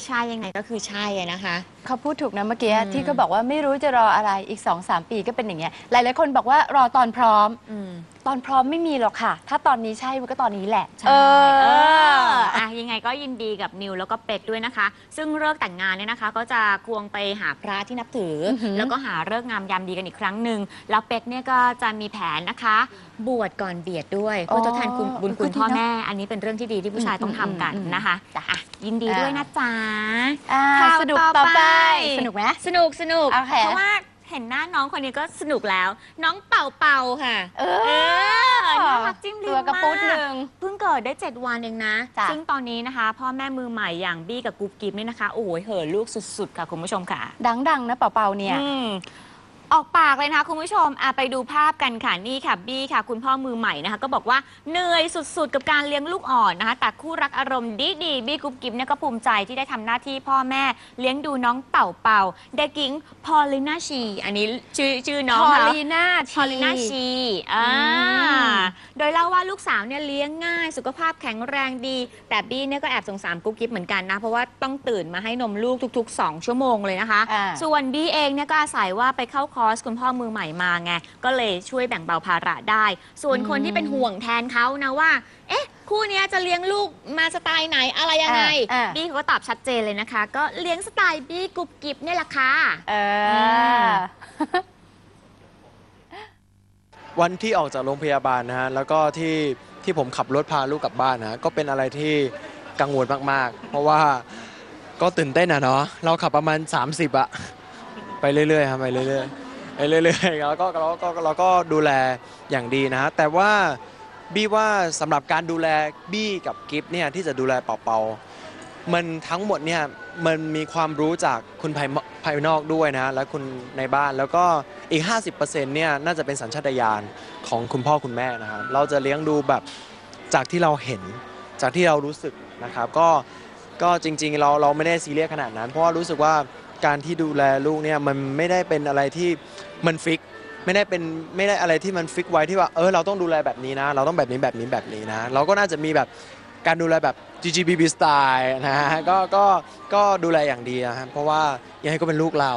ที่ใช่ยังไงก็คือใช่อะนะคะ เขาพูดถูกนะเมื่อกี้อืมที่เขาบอกว่าไม่รู้จะรออะไรอีก2อสปีก็เป็นอย่างเงี้ยหลายๆคนบอกว่ารอตอนพร้อม อืมตอนพร้อมไม่มีหรอกค่ะ ถ้าตอนนี้ใช่มันก็ตอนนี้แหละ ใช่เอออะยังไงก็ยินดีกับนิวแล้วก็เป็กด้วยนะคะ ซึ่งเลิกแต่งงานเนี่ยนะคะ ก็จะควงไปหาพระที่นับถือออหือแล้วก็หาเลิกษ์งามยามดีกันอีกครั้งหนึ่งแล้วเป็กเนี่ยก็จะมีแผนนะคะ บวชก่อนเบียดด้วยเพื่อทดแทนคุณบุญคุณพ่อแม่ อันนี้เป็นเรื่องที่ดีที่ผู้ชายต้องทำกันนะคะอะยินดีด้วยนะจ๊ะอ่าข่าวสนุกต่ต่ออไปไปสนุกไหม สนุกสนุก โอเค เพราะว่า เห็นหน้าน้องคนนี้ก็สนุกแล้ว น้องเป่าเป่าค่ะ เอเอออน่ารักจิ้มลิ้ตัวมกระปุ้นมาหกนึ่ง เพิ่งเกิดได้ 7 วันเองนะ จ้ะ ซึ่งตอนนี้นะคะ พ่อแม่มือใหม่อย่างบี้กับกุ๊บกิ๊บเนี่ยนะคะ โอ้ยเห่อะลูกสุดๆ ค่ะคุณผู้ชมค่ะ ดังๆนะเป่าๆเนี่ย อืม ออกปากเลยนะคะคุณผู้ชมอะไปดูภาพกันค่ะนี่ค่ะบี้ค่ะ คุณพ่อมือใหม่นะคะ ก็บอกว่าเหนื่อยสุดๆ กับการเลี้ยงลูกอ่อนนะคะ แต่คู่รักอารมณ์ดีดีๆบี้กุ๊บกิ๊บเนี่ยก็ภูมิใจที่ได้ทำหน้าที่พ่อแม่ เลี้ยงดูน้องเต่าเป่าเด็กหญิงพอลินาชี อันนี้ชื่อชื่อน้องพอเขา ลีน่าพอลินาชี อ่ามโดยเล่าว่าลูกสาวเนี่ยเลี้ยงง่าย สุขภาพแข็งแรงดี แต่บี้เนี่ยก็แอบสงสารกุ๊บกิ๊บเหมือนกันนะ เพราะว่าต้องตื่นมาให้นมลูกทุกๆ 2 ชั่วโมงเลยนะคะ อ่า ส่วนบี้เองเนี่ยก็อาศัยว่าไปเข้าคอร์สคุณพ่อมือใหม่มาไง ก็เลยช่วยแบ่งเบาภาระได้ ส่วนคนที่เป็นห่วงแทนเขานะว่า เอ๊ะ คู่เนี้ยจะเลี้ยงลูกมาสไตล์ไหนอะไรยังไงอ่าอ่าบี้เขาก็ตอบชัดเจนเลยนะคะ ก็เลี้ยงสไตล์บี้กุ๊บกิ๊บเนี่ยแหละค่ะ เอมอวันที่ออกจากโรงพยาบาลนะฮะแล้วก็ที่ที่ผมขับรถพาลูกกลับบ้านนะฮะก็เป็นอะไรที่กังวลมากๆ เพราะว่าก็ตื่นเต้นอะเนาะเราขับประมาณ 30อะไปเรื่อยๆครับไปเรื่อยๆไป เรื่อยๆแล้วก็เราก็เราก็ดูแลอย่างดีนะฮะแต่ว่าบี้ว่าสำหรับการดูแลบี้กับกิฟเนี่ยที่จะดูแลเป่าๆมันทั้งหมดเนี่ยมันมีความรู้จากคุณภายภายนอกด้วยนะและคุณในบ้านแล้วก็อีก 50%เนี่ยน่าจะเป็นสัญชาตญาณของคุณพ่อคุณแม่นะครับเราจะเลี้ยงดูแบบจากที่เราเห็นจากที่เรารู้สึกนะครับก็ก็จริงๆเราเราไม่ได้ซีเรียสขนาดนั้น เพราะว่ารู้สึกว่า การที่ดูแลลูกเนี่ยมันไม่ได้เป็นอะไรที่มันฟิก ไม่ได้เป็นไม่ได้อะไรที่มันฟิกไว้ที่ว่าเออเราต้องดูแลแบบนี้นะ เราต้องแบบนี้แบบนี้แบบนี้นะ เราก็น่าจะมีแบบการดูแลแบบ GGBB style นะฮะก็ก็ก็ดูแลอย่างดีนะครับเพราะว่ายังไงก็เป็นลูกเรา